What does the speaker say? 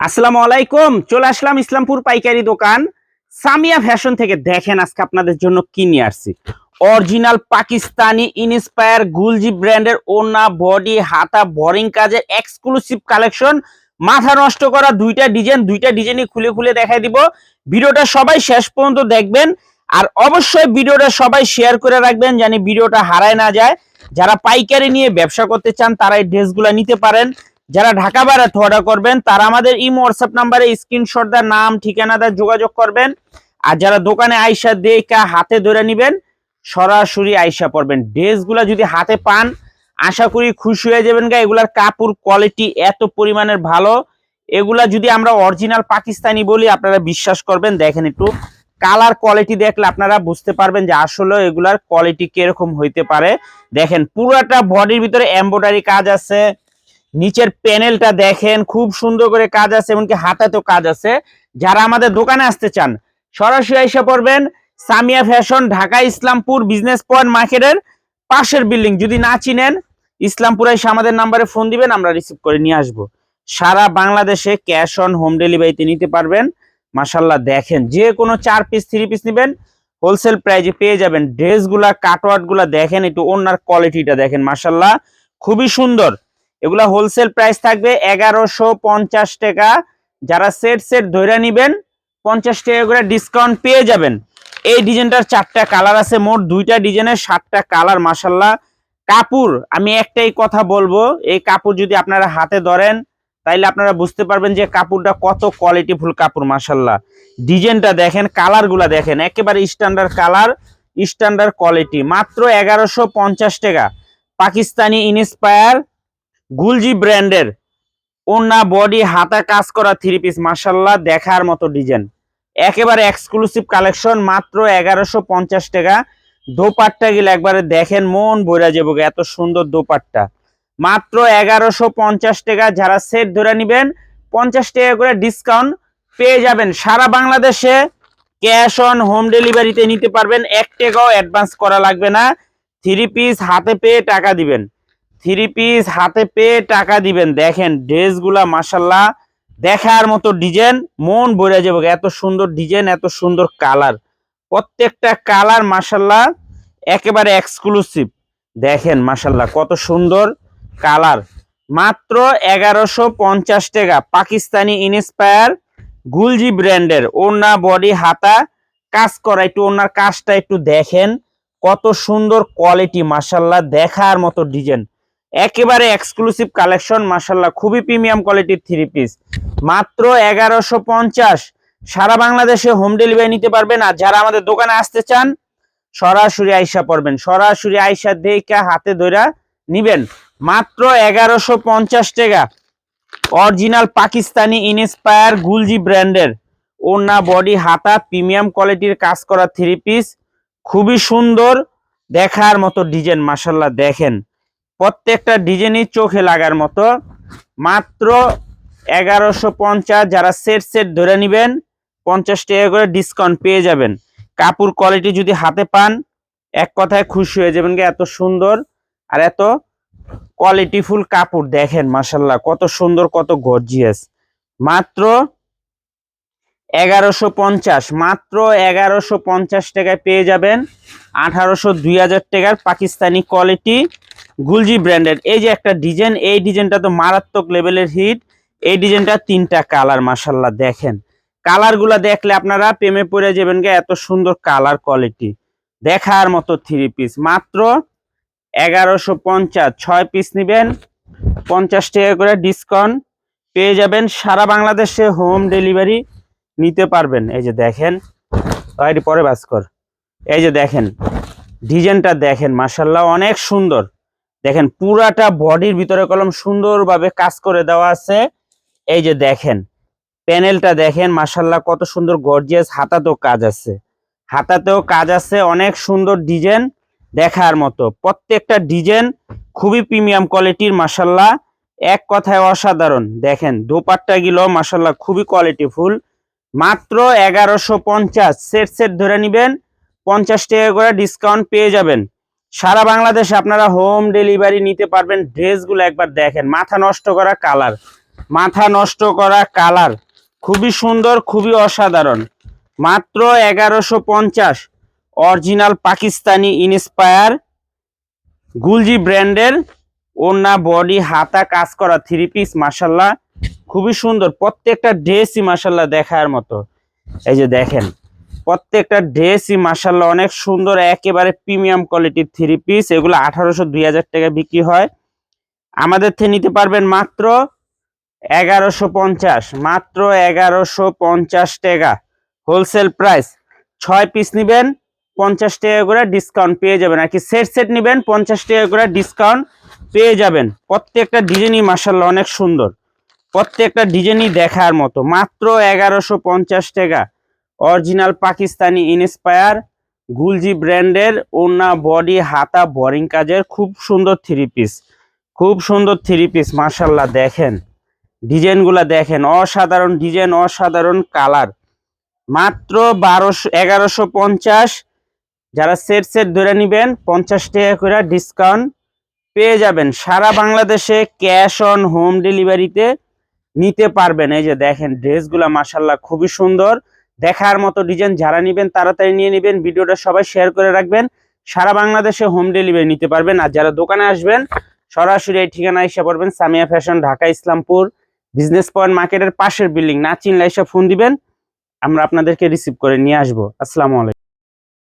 আসসালামু আলাইকুম, চলে আসলাম ইসলামপুর পাইকারি দোকান। সামিয়া ফ্যাশন থেকে দেখেন আজকে আপনাদের জন্য কি নিয়ে আসছি। অরিজিনাল পাকিস্তানি ইনস্পায়ার গুলজি ব্র্যান্ডের ওনা বডি, হাতা, বোরিং কাজের এক্সক্লুসিভ কালেকশন মাথা নষ্ট করা দুইটা ডিজাইন দুইটা ডিজাইনই খুলে খুলে দেখাই দিব। ভিডিওটা সবাই শেষ পর্যন্ত দেখবেন। আর অবশ্যই ভিডিওটা সবাই শেয়ার করে রাখবেন, জানি ভিডিওটা হারায় না যায়। যারা পাইকারি নিয়ে ব্যবসা করতে চান, তারা এই ড্রেসগুলো নিতে পারেন। যারা ঢাকা বাইরে অর্ডার করবেন, তারা আমাদের ইমো হোয়াটসঅ্যাপ নাম্বারে স্ক্রিনশট দেওয়ার নাম, ঠিকানা দেওয়ার যোগাযোগ করবেন। আর যারা দোকানে আইসা দেখা হাতে ধরে নেবেন, সরাসরি আইসা পড়বেন। ড্রেসগুলো যদি হাতে পান, আশা করি খুশি হয়ে যাবেন গা। এগুলার কাপড় কোয়ালিটি এত পরিমাণের ভালো। এগুলা যদি আমরা অরিজিনাল পাকিস্তানি বলি, আপনারা বিশ্বাস করবেন। দেখেন একটু কালার কোয়ালিটি দেখলে আপনারা বুঝতে পারবেন যে আসলে এগুলার কোয়ালিটি কীরকম হইতে পারে। দেখেন, পুরোটা বডির ভিতরে এমব্রয়ডারি কাজ আছে। নিচের প্যানেলটা দেখেন, খুব সুন্দর করে কাজ আছে, এমনকি হাতাতেও কাজ আছে। যারা আমাদের দোকানে আসতে চান, সরাসরি এসে পড়বেন Samia fashion, Dhaka Islampur business point মার্কেটের পাশের বিল্ডিং। যদি না চিনেন, ইসলামপুরে এসে আমাদের নাম্বারে ফোন দিবেন, আমরা রিসিভ করে নিয়ে আসব। সারা বাংলাদেশে ক্যাশ অন হোম ডেলিভারিতে নিতে পারবেন। মাসাল্লাহ দেখেন, যে কোনো চার পিস থ্রি পিস নেবেন হোলসেল প্রাইজে পেয়ে যাবেন। ড্রেসগুলা কাটওয়ার্টগুলা দেখেন, একটু ওনার কোয়ালিটিটা দেখেন মাসাল্লাহ খুবই সুন্দর। এগুলা হোলসেল প্রাইস থাকবে এগারোশো পঞ্চাশ টাকা। যারা সেট সেট ধরে নিবেন, পঞ্চাশ টাকা করে ডিসকাউন্ট পেয়ে যাবেন। এই ডিজাইনটার চারটা কালার আছে, মোট দুইটা ডিজাইনের সাতটা কালার মাসাল্লাহ কাপড়, আমি একটাই কথা বলব, এই কাপড় যদি আপনারা হাতে ধরেন, তাইলে আপনারা বুঝতে পারবেন যে কাপড়টা কত কোয়ালিটিফুল কাপড় মাসাল্লাহ ডিজাইনটা দেখেন কালারগুলা দেখেন, একেবারে স্ট্যান্ডার্ড কালার স্ট্যান্ডার্ড কোয়ালিটি মাত্র এগারোশো পঞ্চাশ টাকা। পাকিস্তানি ইনস্পায়ার গুলজি ব্র্যান্ডের। ওনা বডি, হাতা কাজ করা থ্রি পিস মার্শাল্লাহ দেখার মতো ডিজাইন একেবারে এক্সক্লুসিভ কালেকশন মাত্র এগারোশো পঞ্চাশ টাকা। দোপাট্টা গেলে একবারে দেখেন, মন বইরা যাব এত সুন্দর দোপাট্টা। মাত্র এগারোশো পঞ্চাশ টাকা, যারা সেট ধরে নিবেন, পঞ্চাশ টাকা করে ডিসকাউন্ট পেয়ে যাবেন। সারা বাংলাদেশে ক্যাশ অন হোম ডেলিভারিতে নিতে পারবেন। এক টাকাও অ্যাডভান্স করা লাগবে না। থ্রি পিস হাতে পেয়ে টাকা দিবেন। থ্রি পিস হাতে পেয়ে টাকা দিবেন। দেখেন, ড্রেসগুলা মাসাল্লাহ দেখার মতো ডিজাইন, মন ভরে যাবে। এত সুন্দর ডিজাইন, এত সুন্দর কালার। প্রত্যেকটা কালার মাসাল্লাহ একেবারে এক্সক্লুসিভ দেখেন মাসাল্লাহ কত সুন্দর কালার। মাত্র এগারোশো পঞ্চাশ টাকা। পাকিস্তানি ইনস্পায়ার গুলজি ব্র্যান্ডের। ওনা বডি, হাতা, কাজ করা। একটু ওনার কাজটা একটু দেখেন। কত সুন্দর কোয়ালিটি মাসাল্লাহ দেখার মতো ডিজাইন। একেবারে এক্সক্লুসিভ কালেকশন মাসাল্লাহ খুবই প্রিমিয়াম কোয়ালিটির থ্রি পিস মাত্র এগারোশো পঞ্চাশ। সারা বাংলাদেশে হোম ডেলিভারি নিতে পারবেন। আর যারা আমাদের দোকানে আসতে চান, সরাসরি আইসা পড়বেন। সরাসরি আইসা দেখে হাতে ধরা নিবেন। মাত্র এগারোশো পঞ্চাশ টাকা। অরিজিনাল পাকিস্তানি ইনস্পায়ার গুলজি ব্র্যান্ডের ওনা বডি, হাতা প্রিমিয়াম কোয়ালিটির কাজ করা থ্রি পিস খুবই সুন্দর, দেখার মতো ডিজাইন মাসাল্লাহ দেখেন। প্রত্যেকটা ডিজাইনই চোখে লাগার মতো। মাত্র এগারোশো পঞ্চাশ যারা সেট সেট ধরে নেবেন পঞ্চাশ টাকা করে ডিসকাউন্ট পেয়ে যাবেন। কাপড় কোয়ালিটি যদি হাতে পান এক কথায় খুশি হয়ে যাবেন গে, এত সুন্দর আর এত কোয়ালিটিফুল কাপড়। দেখেন মাসাল্লাহ কত সুন্দর কত গর্জিয়াস মাত্র এগারোশো পঞ্চাশ মাত্র এগারোশো পঞ্চাশ টাকায় পেয়ে যাবেন। আঠারোশো দুই হাজার টাকার পাকিস্তানি কোয়ালিটি গুলজি ব্র্যান্ডের। এই যে একটা ডিজাইন, এই ডিজাইনটা তো মারাত্মক লেভেলের হিট এই ডিজাইনটা তিনটা কালার মাসাল্লাহ দেখেন। কালারগুলা দেখলে আপনারা প্রেমে পড়ে যাবেন গে, এত সুন্দর কালার কোয়ালিটি দেখার মতো থ্রি পিস মাত্র এগারোশো পঞ্চাশ, ছয় পিস নেবেন। পঞ্চাশ টাকা করে ডিসকাউন্ট পেয়ে যাবেন সারা বাংলাদেশে হোম ডেলিভারি নিতে পারবেন। এই যে দেখেন। পরে ভাস্কর এই যে দেখেন। ডিজাইনটা দেখেন মাসাল্লাহ অনেক সুন্দর। দেখেন, পুরাটা বডির ভিতরে কলম সুন্দরভাবে কাজ করে দেওয়া আছে। এই যে দেখেন, প্যানেলটা দেখেন মাসাল্লাহ কত সুন্দর গর্জিয়াস হাতাতেও কাজ আছে। হাতাতেও কাজ আছে, অনেক সুন্দর ডিজাইন দেখার মতো। প্রত্যেকটা ডিজাইন খুবই প্রিমিয়াম কোয়ালিটির মাসাল্লাহ এক কথায় অসাধারণ। দেখেন, দোপাট্টা গিলো মাসাল্লাহ খুবই কোয়ালিটিফুল। মাত্র এগারোশো পঞ্চাশ। সেট সেট ধরে নিবেন, পঞ্চাশ টাকা করে ডিসকাউন্ট পেয়ে যাবেন। সারা বাংলাদেশে আপনারা হোম ডেলিভারি নিতে পারবেন। ড্রেসগুলো একবার দেখেন। মাথা নষ্ট করা কালার মাথা নষ্ট করা কালার খুবই সুন্দর, খুবই অসাধারণ। মাত্র এগারোশো পঞ্চাশ। অরিজিনাল পাকিস্তানি ইনস্পায়ার গুলজি ব্র্যান্ডের। ওনা বডি হাতা, কাজ করা থ্রি পিস মাসাল্লাহ খুবই সুন্দর। প্রত্যেকটা ড্রেসই মাসাল্লাহ দেখার মতো। এই যে দেখেন। প্রত্যেকটা ড্রেসই মাসাল্লাহ অনেক সুন্দর, একেবারে প্রিমিয়াম কোয়ালিটির থ্রি পিস। এগুলো আঠারোশো দুই হাজার টাকা বিক্রি হয়। আমাদের থেকে নিতে পারবেন মাত্র এগারোশো পঞ্চাশ, মাত্র এগারোশো পঞ্চাশ টাকা। হোলসেল প্রাইস, ছয় পিস নিবেন, পঞ্চাশ টাকা করে ডিসকাউন্ট পেয়ে যাবেন। আর কি সেট সেট নিবেন, পঞ্চাশ টাকা করে ডিসকাউন্ট পেয়ে যাবেন। প্রত্যেকটা ডিজাইনই মাসাল্লাহ অনেক সুন্দর। প্রত্যেকটা ডিজাইনই দেখার মতো। মাত্র এগারোশো পঞ্চাশ টাকা। অরিজিনাল পাকিস্তানি ইনস্পায়ার, গুলজি ব্র্যান্ডের ওনা বডি, হাতা, বোরিং কাজের খুব সুন্দর থ্রি পিস খুব সুন্দর থ্রি পিস মাসাল্লাহ দেখেন। ডিজাইনগুলা দেখেন, অসাধারণ ডিজাইন, অসাধারণ কালার। মাত্র বারোশো, এগারোশো পঞ্চাশ। যারা সেট সেট ধরে নেবেন, পঞ্চাশ টাকা করে ডিসকাউন্ট পেয়ে যাবেন। সারা বাংলাদেশে ক্যাশ অন হোম ডেলিভারিতে নিতে পারবেন। এই যে দেখেন ড্রেসগুলা মাসাল্লাহ খুবই সুন্দর। দেখার মতো ডিজাইন যারা নেবেন তাড়াতাড়ি নিয়ে নেবেন। ভিডিওটা সবাই শেয়ার করে রাখবেন। সারা বাংলাদেশে হোম ডেলিভারি নিতে পারবেন। আর যারা দোকানে আসবেন, সরাসরি এই ঠিকানা এসে পড়বেন। Samia fashion Dhaka, Islampur business point মার্কেটের পাশের বিল্ডিং না চিনলে এসে ফোন দিবেন। আমরা আপনাদেরকে রিসিভ করে নিয়ে আসব। আসসালামু আলাইকুম।